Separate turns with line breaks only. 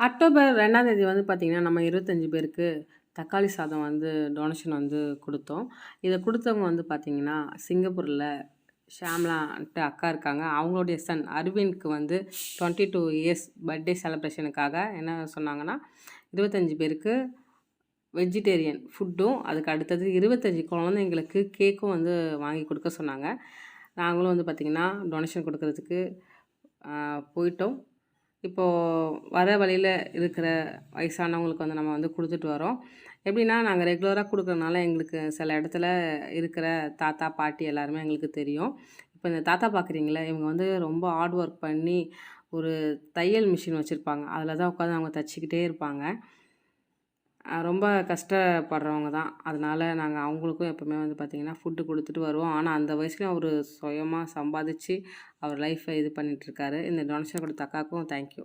October 2ஆம் தேதி வந்து பார்த்தீங்கன்னா, நம்ம 25 பேருக்கு தக்காளி சாதம் வந்து டொனேஷன் வந்து கொடுத்தோம் இதை கொடுத்தவங்க வந்து பார்த்தீங்கன்னா, சிங்கப்பூரில் ஷாம்லான்ட்டு அக்கா இருக்காங்க. அவங்களுடைய சன் அரவிந்த்க்கு வந்து 22 இயர்ஸ் பர்த்டே செலப்ரேஷனுக்காக என்ன சொன்னாங்கன்னா, 25 பேருக்கு வெஜிடேரியன் ஃபுட்டும், அதுக்கு அடுத்தது 25 குழந்தைங்களுக்கு கேக்கும் வந்து வாங்கி கொடுக்க சொன்னாங்க. நாங்களும் வந்து பார்த்திங்கன்னா டொனேஷன் கொடுக்கறதுக்கு போயிட்டோம். இப்போது வர வழியில் இருக்கிற வயசானவங்களுக்கு வந்து நம்ம வந்து கொடுத்துட்டு வரோம். எப்படின்னா, நாங்கள் ரெகுலராக கொடுக்குறதுனால எங்களுக்கு சில இடத்துல இருக்கிற தாத்தா, பாட்டி எல்லாருமே எங்களுக்கு தெரியும். இப்போ இந்த தாத்தா பார்க்குறீங்களே இவங்க வந்து ரொம்ப ஹார்ட் ஒர்க் பண்ணி ஒரு தையல் மிஷின் வச்சுருப்பாங்க அதில் தான் உட்காந்து அவங்க தைச்சிக்கிட்டே இருப்பாங்க. ரொம்ப கஷ்டப்படுறவங்க தான். அதனால நாங்கள் அவங்களுக்கும் எப்போவுமே வந்து பார்த்திங்கன்னா ஃபுட்டு கொடுத்துட்டு வருவோம். ஆனால் அந்த வயசுலையும் அவர் சுயமாக சம்பாதிச்சு அவர் லைஃப்பை இது பண்ணிகிட்ருக்காரு இந்த டொனேஷன் கொடுத்த அக்காவுக்கும் தேங்க் யூ.